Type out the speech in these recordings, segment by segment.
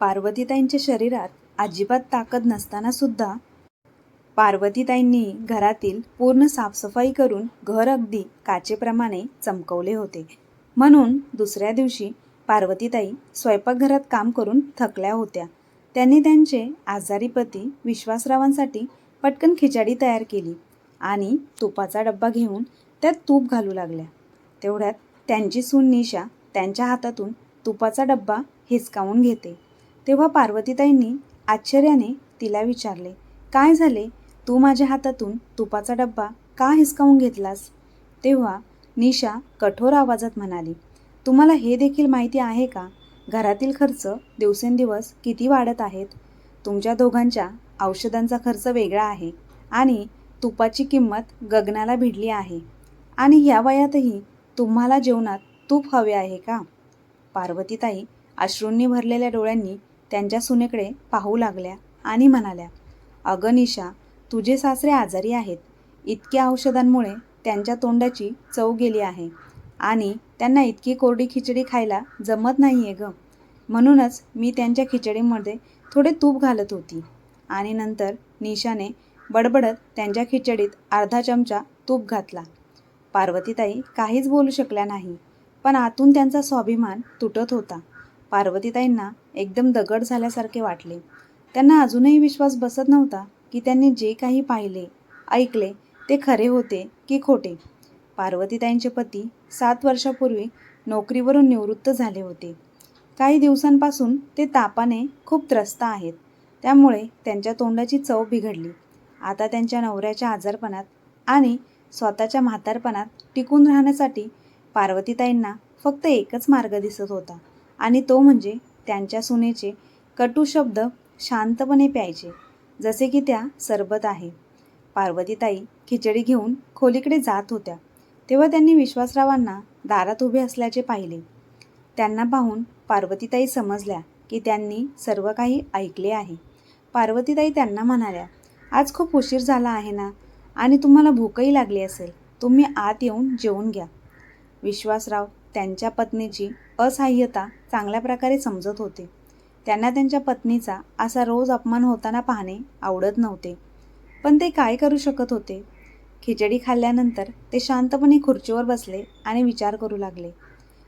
पार्वतीताईंच्या शरीरात अजिबात ताकद नसताना सुद्धा पार्वतीताईंनी घरातील पूर्ण साफसफाई करून घर अगदी काचेप्रमाणे चमकवले होते. म्हणून दुसऱ्या दिवशी पार्वतीताई स्वयंपाकघरात काम करून थकल्या होत्या. त्यांनी त्यांचे आजारी पती विश्वासरावांसाठी पटकन खिचडी तयार केली आणि तुपाचा डब्बा घेऊन त्यात तूप घालू लागल्या. तेवढ्यात त्यांची सून निशा त्यांच्या हातातून तुपाचा डब्बा हिसकावून घेते. तेव्हा पार्वतीताईंनी आश्चर्याने तिला विचारले काय झाले? तू माझ्या हातातून तुपाचा डब्बा का हिसकावून घेतलास? तेव्हा निशा कठोर आवाजात म्हणाली तुम्हाला हे देखील माहिती आहे का? घरातील खर्च दिवसेंदिवस किती वाढत आहेत? तुमच्या दोघांच्या औषधांचा खर्च वेगळा आहे आणि तुपाची किंमत गगनाला भिडली आहे आणि ह्या वयातही तुम्हाला जेवणात तूप हवे आहे का? पार्वतीताई अश्रूंनी भरलेल्या डोळ्यांनी त्यांच्या सुनेकडे पाहू लागल्या आणि म्हणाल्या अगं निशा तुझे सासरे आजारी आहेत. इतक्या औषधांमुळे त्यांच्या तोंडाची चव गेली आहे आणि त्यांना इतकी कोरडी खिचडी खायला जमत नाही आहे गं. म्हणूनच मी त्यांच्या खिचडीमध्ये थोडे तूप घालत होती आणि नंतर निशाने बडबडत त्यांच्या खिचडीत अर्धा चमचा तूप घातला. पार्वतीताई काहीच बोलू शकल्या नाही पण आतून त्यांचा स्वाभिमान तुटत होता. पार्वतीताईंना एकदम दगड झाल्यासारखे वाटले. त्यांना अजूनही विश्वास बसत नव्हता की त्यांनी जे काही पाहिले ऐकले ते खरे होते की खोटे. पार्वतीताईंचे पती सात वर्षापूर्वी नोकरीवरून निवृत्त झाले होते. काही दिवसांपासून ते तापाने खूप त्रस्त आहेत. त्यामुळे त्यांच्या तोंडाची चव बिघडली. आता त्यांच्या नवऱ्याच्या आजारपणात आणि स्वतःच्या म्हातारपणात टिकून राहण्यासाठी पार्वतीताईंना फक्त एकच मार्ग दिसत होता. आणि तो म्हणजे त्यांच्या सुनेचे कटू शब्द शांतपणे प्यायचे जसे की त्या सरबत आहे. पार्वतीताई खिचडी घेऊन खोलीकडे जात होत्या तेव्हा त्यांनी विश्वासरावांना दारात उभे असल्याचे पाहिले. त्यांना पाहून पार्वतीताई समजल्या की त्यांनी सर्व काही ऐकले आहे. पार्वतीताई त्यांना म्हणाल्या आज खूप उशीर झाला आहे ना? आणि तुम्हाला भूकही लागली असेल. तुम्ही आत येऊन जेवून घ्या. विश्वासराव त्यांच्या पत्नीची असहाय्यता चांगल्या प्रकारे समजत होते. त्यांना त्यांच्या पत्नीचा असा रोज अपमान होताना पाहणे आवडत नव्हते. पण ते काय करू शकत होते? खिचडी खाल्ल्यानंतर ते शांतपणे खुर्चीवर बसले आणि विचार करू लागले.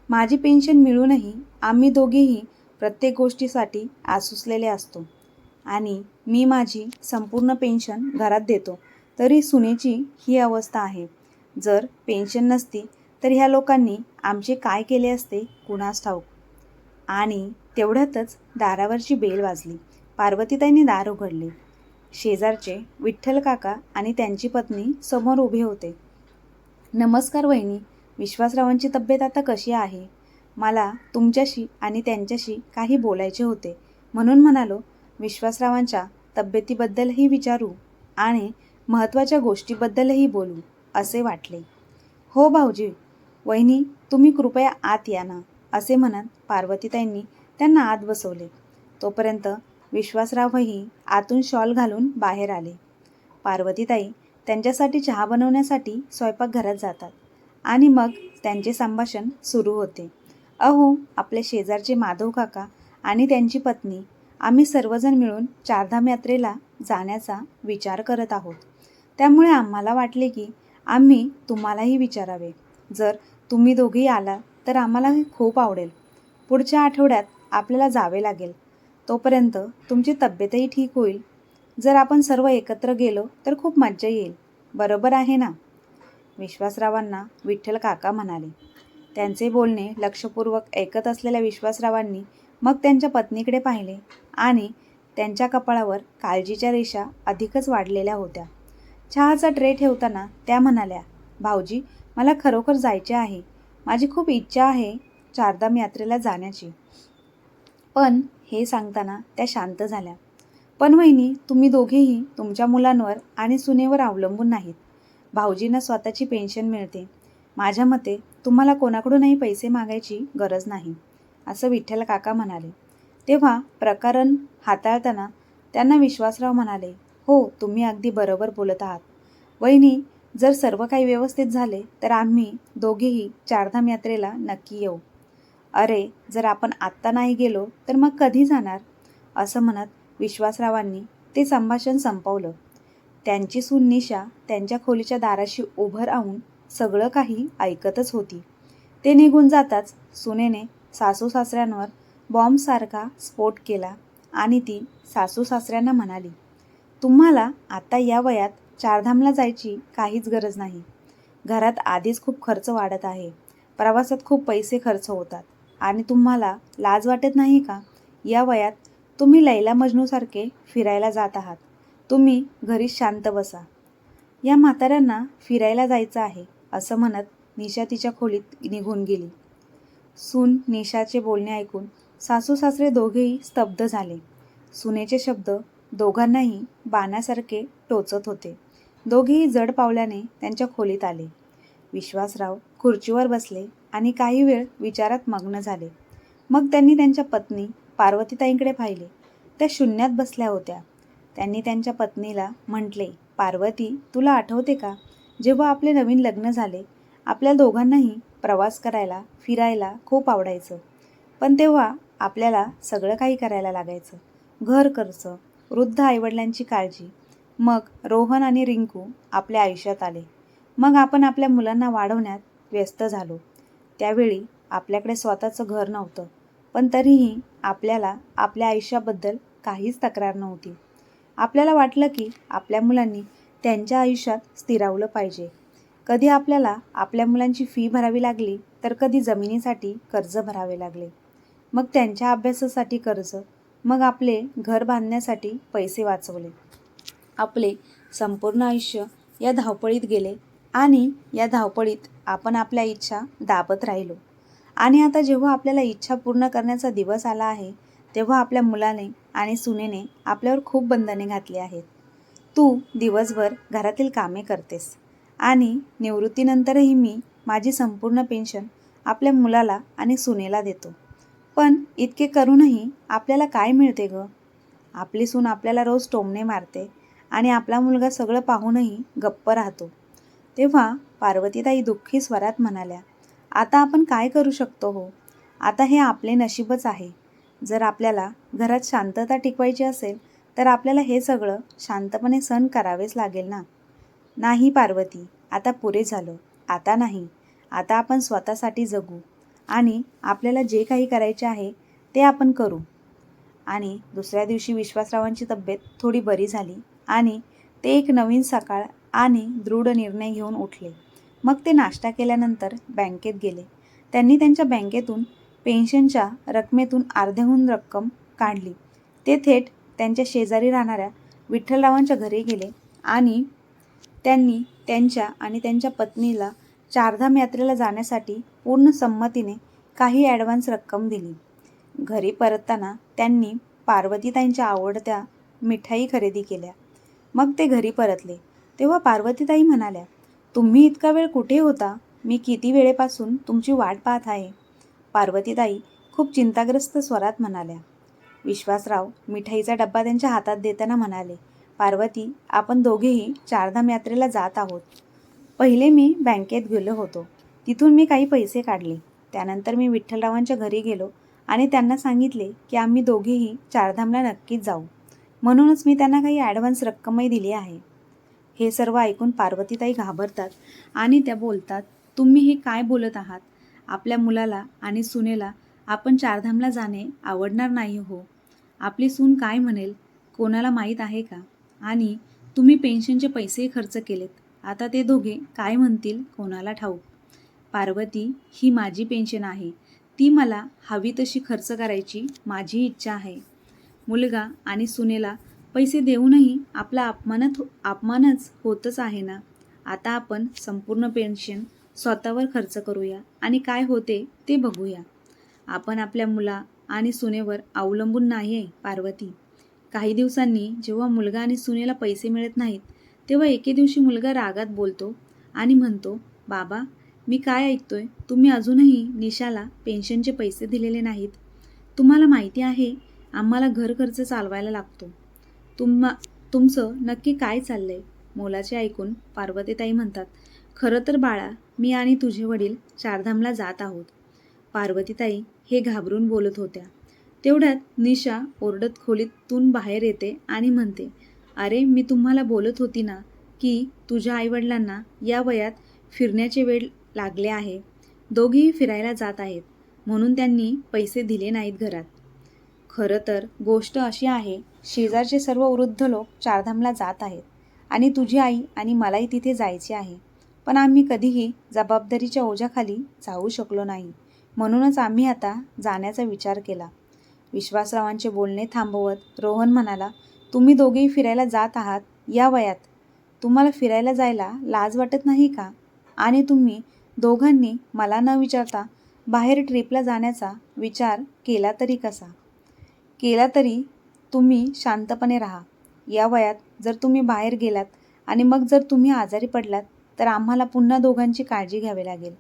माझी पेन्शन मिळूनही आम्ही दोघेही प्रत्येक गोष्टीसाठी आसुसलेले असतो आणि मी माझी संपूर्ण पेन्शन घरात देतो. तरी सुनेची ही अवस्था आहे. जर पेन्शन नसती तर ह्या लोकांनी आमचे काय केले असते? कुणास ठाऊक. आणि तेवढ्यातच दारावरची बेल वाजली. पार्वतीताईंनी दार उघडले. शेजारचे विठ्ठल काका आणि त्यांची पत्नी समोर उभे होते. नमस्कार वहिनी विश्वासरावांची तब्येत आता कशी आहे? मला तुमच्याशी आणि त्यांच्याशी काही बोलायचे होते. म्हणून म्हणालो विश्वासरावांच्या तब्येतीबद्दलही विचारू आणि महत्त्वाच्या गोष्टीबद्दलही बोलू असे वाटले. हो भाऊजी वहिनी तुम्ही कृपया आत या ना असे म्हणत पार्वतीताईंनी त्यांना आत बसवले. तोपर्यंत विश्वासरावही आतून शॉल घालून बाहेर आले. पार्वतीताई त्यांच्यासाठी चहा बनवण्यासाठी स्वयंपाकघरात जातात आणि मग त्यांचे संभाषण सुरू होते. अहो आपले शेजारचे माधव काका आणि त्यांची पत्नी आम्ही सर्वजण मिळून चारधाम यात्रेला जाण्याचा विचार करत आहोत. त्यामुळे आम्हाला वाटले की आम्ही तुम्हालाही विचारावे. जर तुम्ही दोघेही आला तर आम्हालाही खूप आवडेल. पुढच्या आठवड्यात आपल्याला जावे लागेल. तोपर्यंत तुमची तब्येतही ठीक होईल. जर आपण सर्व एकत्र गेलो तर खूप मज्जा येईल. बरोबर आहे ना? विश्वासरावांना विठ्ठल काका म्हणाले. त्यांचे बोलणे लक्षपूर्वक ऐकत असलेल्या विश्वासरावांनी मग त्यांच्या पत्नीकडे पाहिले आणि त्यांच्या कपाळावर काळजीच्या रेषा अधिकच वाढलेल्या होत्या. चहाचा ट्रे ठेवताना त्या म्हणाल्या भाऊजी मला खरोखर जायचे आहे. माझी खूप इच्छा आहे चारधाम यात्रेला जाण्याची. पण हे सांगताना त्या शांत झाल्या. पण वहिनी तुम्ही दोघेही तुमच्या मुलांवर आणि सुनेवर अवलंबून नाहीत. भाऊजींना स्वतःची पेन्शन मिळते. माझ्या मते तुम्हाला कोणाकडूनही पैसे मागायची गरज नाही असं विठ्ठल काका म्हणाले. तेव्हा प्रकरण हाताळताना त्यांना विश्वासराव म्हणाले हो तुम्ही अगदी बरोबर बोलत आहात. वहिनी जर सर्व काही व्यवस्थित झाले तर आम्ही दोघेही चारधाम यात्रेला नक्की येऊ. अरे जर आपण आत्ता नाही गेलो तर मग कधी जाणार? असं म्हणत विश्वासरावांनी ते संभाषण संपवलं. त्यांची सून निशा त्यांच्या खोलीच्या दाराशी उभं राहून सगळं काही ऐकतच होती. ते निघून जाताच सुनेने सासू सासऱ्यांवर बॉम्बसारखा स्फोट केला आणि ती सासू सासऱ्यांना म्हणाली तुम्हाला आता या वयात चारधामला जायची काहीच गरज नाही. घरात आधीच खूप खर्च वाढत आहे. प्रवासात खूप पैसे खर्च होतात. आणि तुम्हाला लाज वाटत नाही का? या वयात तुम्ही लैला मजनूसारखे फिरायला जात आहात. तुम्ही घरी शांत बसा. या म्हाताऱ्यांना फिरायला जायचं आहे असं म्हणत निशा तिच्या खोलीत निघून गेली. सून निशाचे बोलणे ऐकून सासू सासरे दोघेही स्तब्ध झाले. सुनेचे शब्द दोघांनाही बाणासारखे टोचत होते. दोघेही जड पावल्याने त्यांच्या खोलीत आले. विश्वासराव खुर्चीवर बसले आणि काही वेळ विचारात मग्न झाले. मग त्यांनी त्यांच्या पत्नी पार्वतीताईंकडे पाहिले. त्या शून्यात बसल्या होत्या. त्यांनी त्यांच्या पत्नीला म्हटले पार्वती तुला आठवते का? जेव्हा आपले नवीन लग्न झाले आपल्या दोघांनाही प्रवास करायला फिरायला खूप आवडायचं. पण तेव्हा आपल्याला सगळं काही करायला लागायचं. घर खर्च वृद्ध आईवडिलांची काळजी मग रोहन आणि रिंकू आपल्या आयुष्यात आले. मग आपण आपल्या मुलांना वाढवण्यात व्यस्त झालो. त्यावेळी आपल्याकडे स्वतःचं घर नव्हतं पण तरीही आपल्याला आपल्या आयुष्याबद्दल काहीच तक्रार नव्हती. आपल्याला वाटलं की आपल्या मुलांनी त्यांच्या आयुष्यात स्थिरावलं पाहिजे. कधी आपल्याला आपल्या मुलांची फी भरावी लागली तर कधी जमिनीसाठी कर्ज भरावे लागले. मग त्यांच्या अभ्यासासाठी कर्ज मग आपले घर बांधण्यासाठी पैसे वाचवले. आपले संपूर्ण आयुष्य या धावपळीत गेले आणि या धावपळीत आपण आपल्या इच्छा दाबत राहिलो. आणि आता जेव्हा आपल्याला इच्छा पूर्ण करण्याचा दिवस आला आहे तेव्हा आपल्या मुलाने आणि सुनेने आपल्यावर खूप बंधने घातली आहेत. तू दिवसभर घरातील कामे करतेस आणि निवृत्तीनंतरही मी माझी संपूर्ण पेन्शन आपल्या मुलाला आणि सुनेला देतो. पण इतके करूनही आपल्याला काय मिळते ग? आपली सून आपल्याला रोज टोमणे मारते आणि आपला मुलगा सगळं पाहूनही गप्प राहतो. तेव्हा पार्वतीताई दुःखी स्वरात म्हणाल्या आता आपण काय करू शकतो हो? आता हे आपले नशीबच आहे. जर आपल्याला घरात शांतता टिकवायची असेल तर आपल्याला हे सगळं शांतपणे सहन करावेच लागेल ना? नाही पार्वती आता पुरे झालं. आता नाही. आता आपण स्वतःसाठी जगू. आणि आपल्याला जे काही करायचे आहे ते आपण करू. आणि दुसऱ्या दिवशी विश्वासरावांची तब्येत थोडी बरी झाली. आणि ते एक नवीन सकाळ आणि दृढ निर्णय घेऊन उठले. मग ते नाश्ता केल्यानंतर बँकेत गेले. त्यांनी त्यांच्या बँकेतून पेन्शनच्या रकमेतून अर्ध्याहून रक्कम काढली. ते थेट त्यांच्या शेजारी राहणाऱ्या विठ्ठलरावांच्या घरी गेले आणि त्यांनी त्यांच्या आणि त्यांच्या पत्नीला चारधाम यात्रेला जाण्यासाठी पूर्ण संमतीने काही ॲडव्हान्स रक्कम दिली. घरी परतताना त्यांनी पार्वतीताईंच्या आवडत्या मिठाई खरेदी केल्या. मग ते घरी परतले. तेव्हा पार्वतीताई म्हणाल्या तुम्ही इतका वेळ कुठे होता? मी किती वेळेपासून तुमची वाट पाहत आहे? पार्वतीताई खूप चिंताग्रस्त स्वरात म्हणाल्या. विश्वासराव मिठाईचा डब्बा त्यांच्या हातात देताना म्हणाले पार्वती आपण दोघेही चारधाम यात्रेला जात आहोत. पहिले मी बँकेत गेलो होतो. तिथून मी काही पैसे काढले. त्यानंतर मी विठ्ठलरावांच्या घरी गेलो आणि त्यांना सांगितले की आम्ही दोघेही चारधामला नक्कीच जाऊ. म्हणूनच मी त्यांना काही ॲडव्हान्स रक्कमही दिली आहे. हे सर्व ऐकून पार्वतीताई घाबरतात आणि त्या बोलतात तुम्ही हे काय बोलत आहात? आपल्या मुलाला आणि सुनेला आपण चारधामला जाणे आवडणार नाही हो. आपली सून काय म्हणेल? कोणाला माहीत आहे का? आणि तुम्ही पेन्शनचे पैसेही खर्च केलेत. आता ते दोघे काय म्हणतील कोणाला ठाऊक? पार्वती ही माझी पेन्शन आहे. ती मला हवी तशी खर्च करायची माझी इच्छा आहे. मुलगा आणि सुनेला पैसे देऊनही आपला अपमानात हो- अपमानच होतच आहे ना? आता आपण संपूर्ण पेन्शन स्वतःवर खर्च करूया आणि काय होते ते बघूया. आपण आपल्या मुला आणि सुनेवर अवलंबून नाही आहे पार्वती. काही दिवसांनी जेव्हा मुलगा आणि सुनेला पैसे मिळत नाहीत तेव्हा एके दिवशी मुलगा रागात बोलतो आणि म्हणतो बाबा मी काय ऐकतोय? तुम्ही अजूनही निशाला पेन्शनचे पैसे दिलेले नाहीत. तुम्हाला माहिती आहे आम्हाला घर खर्च चालवायला लागतो. तुम्हा तुमचं नक्की काय चाललंय? मोलाचे ऐकून पार्वतीताई म्हणतात खरं तर बाळा मी आणि तुझे वडील चारधामला जात आहोत. पार्वतीताई हे घाबरून बोलत होत्या. तेवढ्यात निशा ओरडत खोलीतून बाहेर येते आणि म्हणते अरे मी तुम्हाला बोलत होती ना की तुझ्या आईवडिलांना या वयात फिरण्याचे वेळ लागले आहे. दोघीही फिरायला जात आहेत. म्हणून त्यांनी पैसे दिले नाहीत घरात. खरं तर गोष्ट अशी आहे शेजारचे सर्व वृद्ध लोक चारधामला जात आहेत आणि तुझी आई आणि मलाही तिथे जायचे आहे. पण आम्ही कधीही जबाबदारीच्या ओझ्याखाली जाऊ शकलो नाही. म्हणूनच आम्ही आता जाण्याचा विचार केला. विश्वासरावांचे बोलणे थांबवत रोहन म्हणाला तुम्ही दोघेही फिरायला जात आहात? या वयात. तुम्हाला फिरायला जायला लाज वाटत नाही का? आणि तुम्ही दोघांनी मला न विचारता बाहेर ट्रिपला जाण्याचा विचार केला तरी कसा? केला तरी तुम्ही शांतपणे राहा. या वयात जर तुम्ही बाहेर गेलात आणि मग जर तुम्ही आजारी पडलात तर आम्हाला पुन्हा दोघांची काळजी घ्यावी लागेल.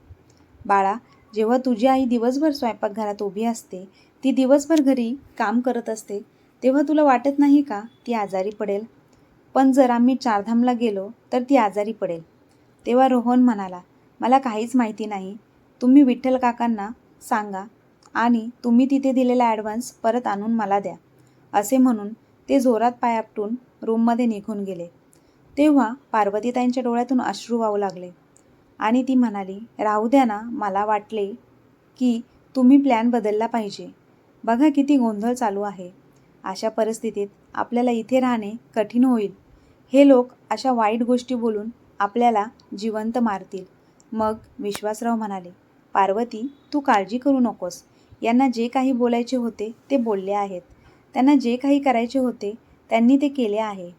बाळा जेव्हा तुझी आई दिवसभर स्वयंपाकघरात उभी असते ती दिवसभर घरी काम करत असते तेव्हा तुला वाटत नाही का ती आजारी पडेल? पण जर आम्ही चारधामला गेलो तर ती आजारी पडेल. तेव्हा रोहन म्हणाला मला काहीच माहिती नाही. तुम्ही विठ्ठल काकांना सांगा आणि तुम्ही तिथे दिलेला ॲडव्हान्स परत आणून मला द्या असे म्हणून ते जोरात पाय आपटून रूममध्ये निघून गेले. तेव्हा पार्वतीताईंच्या डोळ्यातून अश्रू वाहू लागले आणि ती म्हणाली राहू द्या ना मला वाटले की तुम्ही प्लॅन बदलला पाहिजे. बघा किती गोंधळ चालू आहे. अशा परिस्थितीत आपल्याला इथे राहणे कठीण होईल. हे लोक अशा वाईट गोष्टी बोलून आपल्याला जिवंत मारतील. मग विश्वासराव म्हणाले पार्वती तू काळजी करू नकोस. यांना जे काही बोलायचे होते ते बोलले आहेत. त्यांना जे काही करायचे होते त्यांनी ते केले आहे.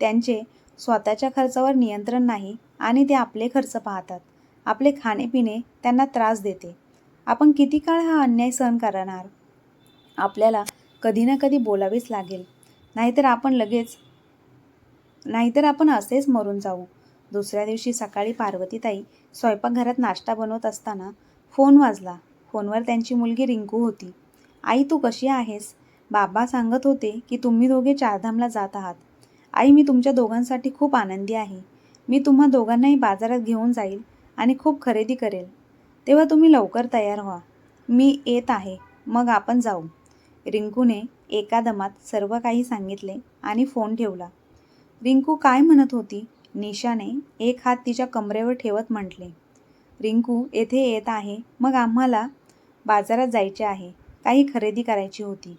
त्यांचे स्वतःच्या खर्चावर नियंत्रण नाही आणि ते आपले खर्च पाहतात. आपले खाणेपिणे त्यांना त्रास देते. आपण किती काळ हा अन्याय सहन करणार? आपल्याला कधी ना कधी बोलावेच लागेल. नाहीतर आपण लगेच नाहीतर आपण असेच मरून जाऊ. दुसऱ्या दिवशी सकाळी पार्वतीताई स्वयंपाकघरात नाश्ता बनवत असताना फोन वाजला. फोनवर त्यांची मुलगी रिंकू होती. आई तू कशी आहेस? बाबा सांगत होते की तुम्ही दोघे चारधामला जात आहात. आई मी तुमच्या दोघांसाठी खूप आनंदी आहे. मी तुम्हा दोघांनाही बाजारात घेऊन जाईल आणि खूप खरेदी करेल. तेव्हा तुम्ही लवकर तयार व्हा. मी येत आहे. मग आपण जाऊ. रिंकूने एका दमात सर्व काही सांगितले आणि फोन ठेवला. रिंकू काय म्हणत होती? निशाने एक हात तिच्या कमरेवर ठेवत म्हटले. रिंकू येथे येत आहे. मग आम्हाला बाजारात जायचे आहे. काही खरेदी करायची होती.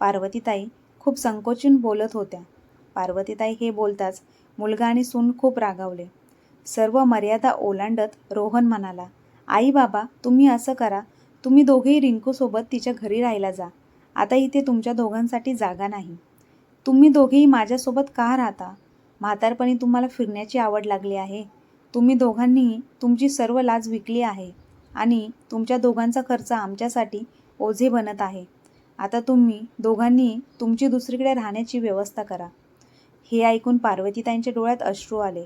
पार्वतीताई खूप संकोचून बोलत होत्या. पार्वतीताई हे बोलताच मुलगा आणि सून खूप रागावले. सर्व मर्यादा ओलांडत रोहन म्हणाला आई बाबा तुम्ही असं करा. तुम्ही दोघेही रिंकूसोबत तिच्या घरी राहायला जा. आता इथे तुमच्या दोघांसाठी जागा नाही. तुम्ही दोघेही माझ्यासोबत का राहता? म्हातारपणी तुम्हाला फिरण्याची आवड लागली आहे. तुम्ही दोघांनीही तुमची सर्व लाज विकली आहे. आणि तुमच्या दोघांचा खर्च आमच्यासाठी ओझे बनत आहे. आता तुम्ही दोघांनी तुमची दुसरीकडे राहण्याची व्यवस्था करा. हे ऐकून पार्वतीताईंच्या डोळ्यात अश्रू आले.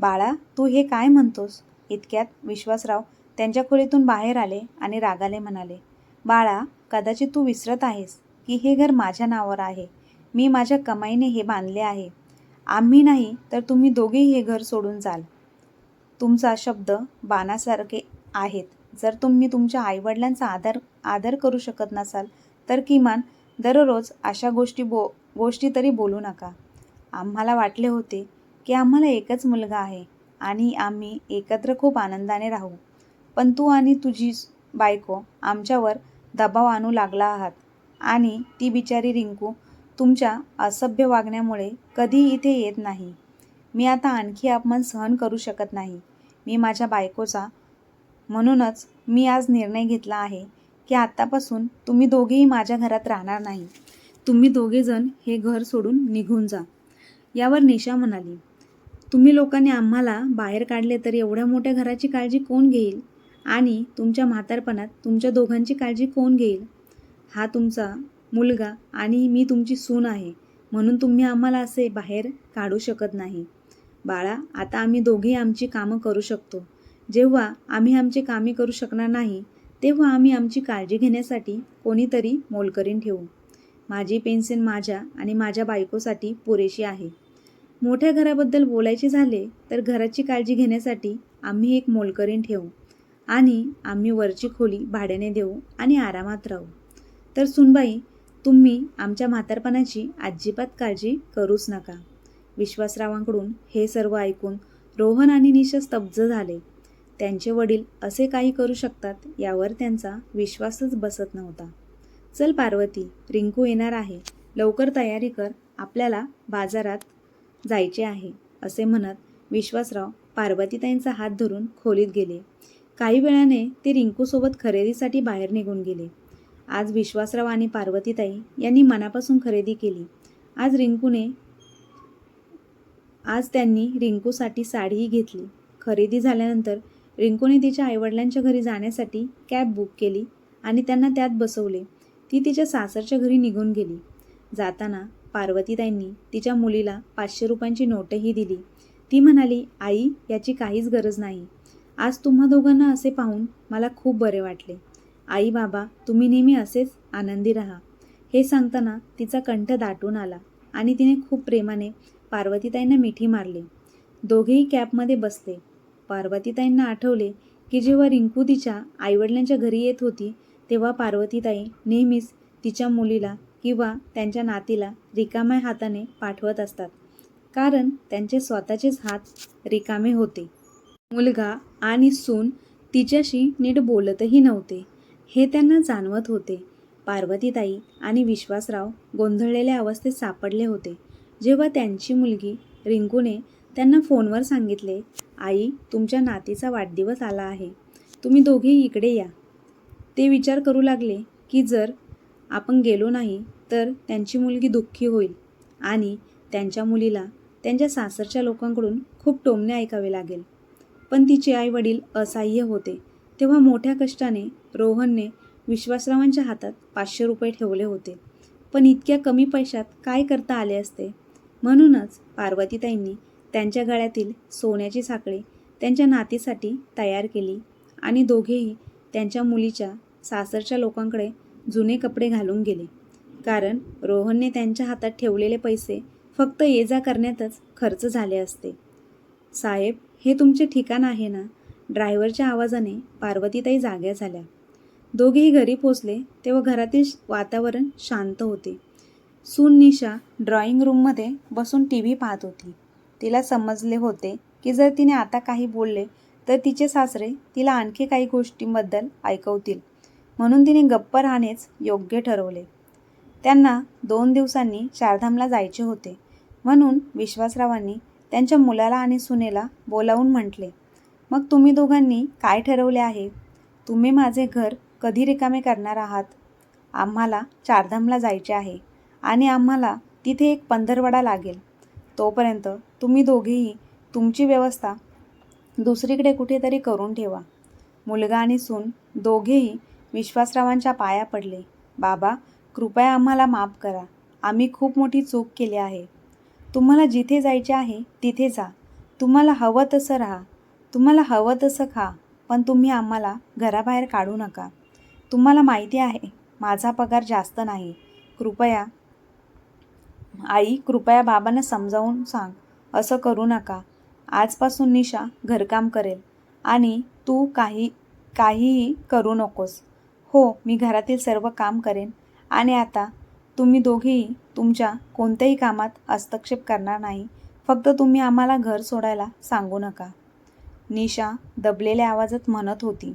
बाळा तू हे काय म्हणतोस? इतक्यात विश्वासराव त्यांच्या खोलीतून बाहेर आले आणि रागाले म्हणाले बाळा कदाचित तू विसरत आहेस की हे घर माझ्या नावावर आहे. मी माझ्या कमाईने हे बांधले आहे. आम्ही नाही तर तुम्ही दोघेही हे घर सोडून जाल. तुमचा शब्द बाणासारखे आहेत. जर तुम्ही तुमच्या आईवडिलांचा आदर आदर करू शकत नसाल तर किमान दररोज अशा गोष्टी बो गोष्टी तरी बोलू नका. आम्हाला वाटले होते की आम्हाला एकच मुलगा आहे आणि आम्ही एकत्र खूप आनंदाने राहू. पण तू आणि तुझी बायको आमच्यावर दबाव आणू लागला आहात आणि ती बिचारी रिंकू तुमच्या असभ्य वागण्यामुळे कधी इथे येत नाही. मी आता आणखी अपमान सहन करू शकत नाही. मी माझ्या बायकोचा म्हणूनच मी आज निर्णय घेतला आहे की आत्तापासून तुम्ही दोघेही माझ्या घरात राहणार नाही. तुम्ही दोघेजण हे घर सोडून निघून जा. यावर निशा म्हणाली. तुम्ही लोकांनी आम्हाला बाहेर काढले तर एवढ्या मोठ्या घराची काळजी कोण घेईल? आणि तुमच्या म्हातारपणात तुमच्या दोघांची काळजी कोण घेईल? हा तुमचा मुलगा आणि मी तुमची सून आहे. म्हणून तुम्ही आम्हाला असे बाहेर काढू शकत नाही. बाळा आता आम्ही दोघेही आमची कामं करू शकतो. जेव्हा आम्ही आमचे कामे करू शकणार नाही तेव्हा आम्ही आमची काळजी घेण्यासाठी कोणीतरी मोलकरीण ठेवू. माझी पेन्सिल माझ्या आणि माझ्या बायकोसाठी पुरेशी आहे. मोठ्या घराबद्दल बोलायचे झाले तर घराची काळजी घेण्यासाठी आम्ही एक मोलकरीण ठेवू आणि आम्ही वरची खोली भाड्याने देऊ आणि आरामात राहू. तर सुनबाई तुम्ही आमच्या म्हातारपणाची अजिबात काळजी करूच नका. विश्वासरावांकडून हे सर्व ऐकून रोहन आणि निशा स्तब्ध झाले. त्यांचे वडील असे काही करू शकतात यावर त्यांचा विश्वासच बसत नव्हता. चल पार्वती रिंकू येणार आहे. लवकर तयारी कर. आपल्याला बाजारात जायचे आहे असे म्हणत विश्वासराव पार्वतीताईंचा हात धरून खोलीत गेले. काही वेळाने ते रिंकूसोबत खरेदीसाठी बाहेर निघून गेले. आज विश्वासराव आणि पार्वतीताई यांनी मनापासून खरेदी केली. आज रिंकूने आज त्यांनी रिंकूसाठी साडीही घेतली. खरेदी झाल्यानंतर रिंकूने तिच्या आईवडिलांच्या घरी जाण्यासाठी कॅब बुक केली आणि त्यांना त्यात बसवले. ती तिच्या सासरच्या घरी निघून गेली. जाताना पार्वतीताईंनी तिच्या मुलीला पाचशे रुपयांची नोटही दिली. ती म्हणाली आई याची काहीच गरज नाही. आज तुम्हा दोघांना असे पाहून मला खूप बरे वाटले. आई बाबा तुम्ही नेहमी असेच आनंदी राहा. हे सांगताना तिचा कंठ दाटून आला आणि तिने खूप प्रेमाने पार्वतीताईंना मिठी मारली. दोघेही कॅबमध्ये बसले. पार्वतीताईंना आठवले की जेव्हा रिंकू तिच्या आईवडिलांच्या घरी येत होती तेव्हा पार्वतीताई नेहमीच तिच्या मुलीला किंवा त्यांच्या नातीला रिकाम्या हाताने पाठवत असतात. कारण त्यांचे स्वतःचेच हात रिकामे होते. मुलगा आणि सून तिच्याशी नीट बोलतही नव्हते. हे त्यांना जाणवत होते. पार्वतीताई आणि विश्वासराव गोंधळलेल्या अवस्थेत सापडले होते. जेव्हा त्यांची मुलगी रिंकूने त्यांना फोनवर सांगितले आई तुमच्या नातीचा वाढदिवस आला आहे. तुम्ही दोघेही इकडे या. ते विचार करू लागले की जर आपण गेलो नाही तर त्यांची मुलगी दुःखी होईल आणि त्यांच्या मुलीला त्यांच्या सासरच्या लोकांकडून खूप टोमणे ऐकावे लागेल. पण तिचे आई वडील असहाय्य होते. तेव्हा मोठ्या कष्टाने रोहनने विश्वासरावांच्या हातात पाचशे रुपये ठेवले होते. पण इतक्या कमी पैशात काय करता आले असते? म्हणूनच पार्वतीताईंनी त्यांच्या गळ्यातील सोन्याची साखळी त्यांच्या नातीसाठी तयार केली आणि दोघेही त्यांच्या मुलीच्या सासरच्या लोकांकडे जुने कपडे घालून गेले. कारण रोहनने त्यांच्या हातात ठेवलेले पैसे फक्त ये जा करण्यातच खर्च झाले असते. साहेब हे तुमचे ठिकाण आहे ना? ड्रायव्हरच्या आवाजाने पार्वतीताई जाग्या झाल्या. दोघेही घरी पोचले तेव्हा घरातील वातावरण शांत होते. सून निशा ड्रॉइंग रूममध्ये बसून टी व्ही पाहत होती. तिला समजले होते की जर तिने आता काही बोलले तर तिचे सासरे तिला आणखी काही गोष्टींबद्दल ऐकवतील. म्हणून तिने गप्प राहणेच योग्य ठरवले. त्यांना दोन दिवसांनी चारधामला जायचे होते. म्हणून विश्वासरावांनी त्यांच्या मुलाला आणि सुनेला बोलावून म्हटले मग तुम्ही दोघांनी काय ठरवले आहे? तुम्ही माझे घर कधी रिकामे करणार आहात? आम्हाला चारधामला जायचे आहे आणि आम्हाला तिथे एक पंधरवडा लागेल. तोपर्यंत तुम्ही दोघेही तुमची व्यवस्था दुसरीकडे कुठेतरी करून ठेवा. मुलगा आणि सून दोघेही विश्वासरावांच्या पाया पडले. बाबा कृपया आम्हाला माफ करा. आम्ही खूप मोठी चूक केली आहे. तुम्हाला जिथे जायचे आहे तिथे जा. तुम्हाला हवं तसं राहा. तुम्हाला हवं तसं खा पण तुम्ही आम्हाला घराबाहेर काढू नका. तुम्हाला माहिती आहे माझा पगार जास्त नाही. कृपया आई कृपया बाबांना समजावून सांग. असं करू नका. आजपासून निशा घरकाम करेल. आणि तू काही काहीही करू नकोस. हो मी घरातील सर्व काम करेन. आणि आता तुम्ही दोघेही तुमच्या कोणत्याही कामात हस्तक्षेप करणार नाही. फक्त तुम्ही आम्हाला घर सोडायला सांगू नका. निशा दबलेल्या आवाजात म्हणत होती.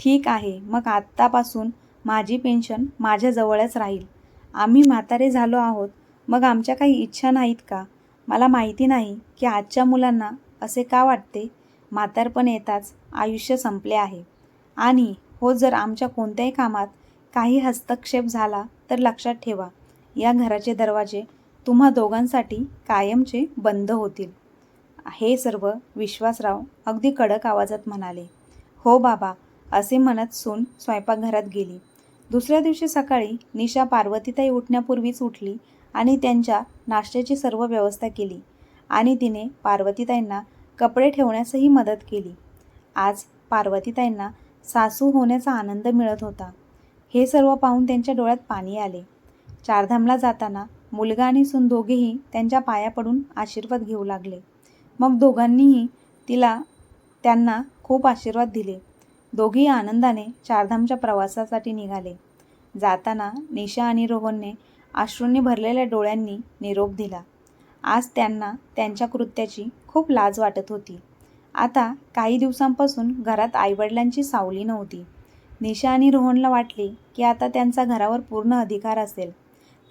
ठीक आहे मग आत्तापासून माझी पेन्शन माझ्याजवळच राहील. आम्ही म्हातारे झालो आहोत. मग आमच्या काही इच्छा नाहीत का? मला माहिती नाही की आजच्या मुलांना असे का वाटते? म्हातारपण येताच आयुष्य संपले आहे. आणि हो जर आमच्या कोणत्याही कामात काही हस्तक्षेप झाला तर लक्षात ठेवा या घराचे दरवाजे तुम्हा दोघांसाठी कायमचे बंद होतील. हे सर्व विश्वासराव अगदी कडक आवाजात म्हणाले. हो बाबा असे म्हणत सून स्वयंपाकघरात गेली. दुसऱ्या दिवशी सकाळी निशा पार्वतीताई उठण्यापूर्वीच उठली आणि त्यांच्या नाश्त्याची सर्व व्यवस्था केली. आणि तिने पार्वतीताईंना कपडे ठेवण्यासही मदत केली. आज पार्वतीताईंना सासू होण्याचा आनंद मिळत होता. हे सर्व पाहून त्यांच्या डोळ्यात पाणी आले. चारधामला जाताना मुलगा आणि सून दोघेही त्यांच्या पाया पडून आशीर्वाद घेऊ लागले. मग दोघांनीही तिला त्यांना खूप आशीर्वाद दिले. दोघेही आनंदाने चारधामच्या प्रवासासाठी निघाले. जाताना निशा आणि रोहनने अश्रूंनी भरलेल्या डोळ्यांनी निरोप दिला. आज त्यांना त्यांच्या कृत्याची खूप लाज वाटत होती. आता काही दिवसांपासून घरात आईवडिलांची सावली नव्हती. निशा आणि रोहनला वाटले की आता त्यांचा घरावर पूर्ण अधिकार असेल.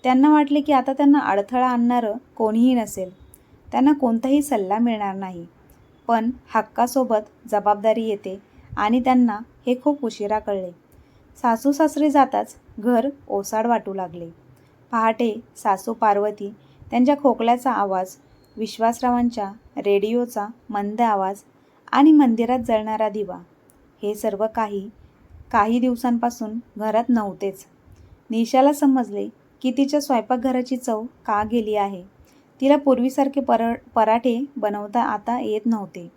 त्यांना वाटले की आता त्यांना अडथळा आणणारं कोणीही नसेल. त्यांना कोणताही सल्ला मिळणार नाही. पण हक्कासोबत जबाबदारी येते आणि त्यांना हे खूप उशिरा कळले. सासू सासरे जाताच घर ओसाड वाटू लागले. पहाटे सासू पार्वती त्यांच्या खोकल्याचा आवाज विश्वासरावांच्या रेडिओचा मंद आवाज आणि मंदिरात जळणारा दिवा हे सर्व काही काही दिवसांपासून घरात नव्हतेच. निशाला समजले की तिच्या स्वयंपाकघराची चव का गेली आहे? तिला पूर्वीसारखे पर पराठे बनवता आता येत नव्हते.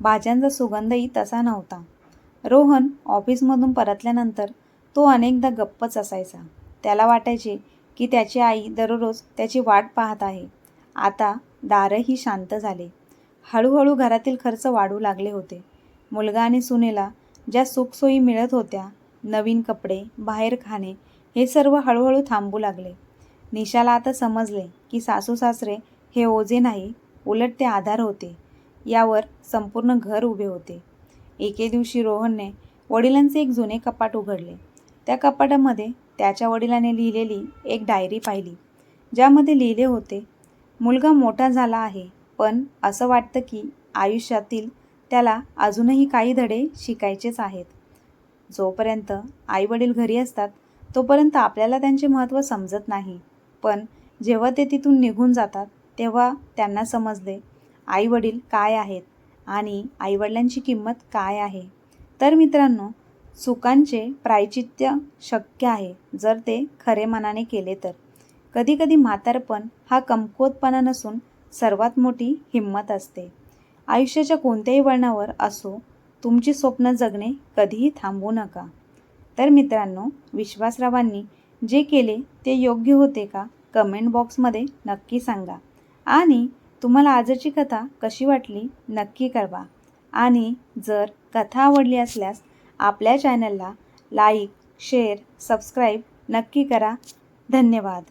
भाज्यांचा सुगंधही तसा नव्हता. रोहन ऑफिसमधून परतल्यानंतर तो अनेकदा गप्पच असायचा. त्याला वाटायचे की त्याची आई दररोज त्याची वाट पाहत आहे. आता दारही शांत झाले. हळूहळू घरातील खर्च वाढू लागले होते. मुलगा आणि सुनेला ज्या सुखसोयी मिळत होत्या नवीन कपडे बाहेर खाणे हे सर्व हळूहळू थांबू लागले. निशाला आता समजले की सासू सासरे हे ओझे नाही उलट ते आधार होते. यावर संपूर्ण घर उभे होते. एके दिवशी रोहनने वडिलांचे एक जुने कपाट उघडले. त्या कपाटामध्ये त्याच्या वडिलाने लिहिलेली एक डायरी पाहिली ज्यामध्ये लिहिले होते मुलगा मोठा झाला आहे पण असं वाटतं की आयुष्यातील त्याला अजूनही काही धडे शिकायचेच आहेत. जोपर्यंत आईवडील घरी असतात तोपर्यंत आपल्याला त्यांचे महत्त्व समजत नाही. पण जेव्हा ते तिथून निघून जातात तेव्हा त्यांना समजले आईवडील काय आहेत आणि आईवडिलांची किंमत काय आहे. तर मित्रांनो चुकांचे प्रायचित्य शक्य आहे जर ते खरे मनाने केले तर. कधीकधी म्हातारपण हा कमकुवतपणा नसून सर्वात मोठी हिंमत असते. आयुष्याच्या कोणत्याही वळणावर असो तुमची स्वप्न जगणे कधीही थांबवू नका. तर मित्रांनो विश्वासरावांनी जे केले ते योग्य होते का कमेंट बॉक्समध्ये नक्की सांगा. आणि तुम्हाला आजची कथा कशी वाटली नक्की कळवा. आणि जर कथा आवडली असल्यास आपल्या चॅनलला लाईक शेअर सबस्क्राईब नक्की करा. धन्यवाद.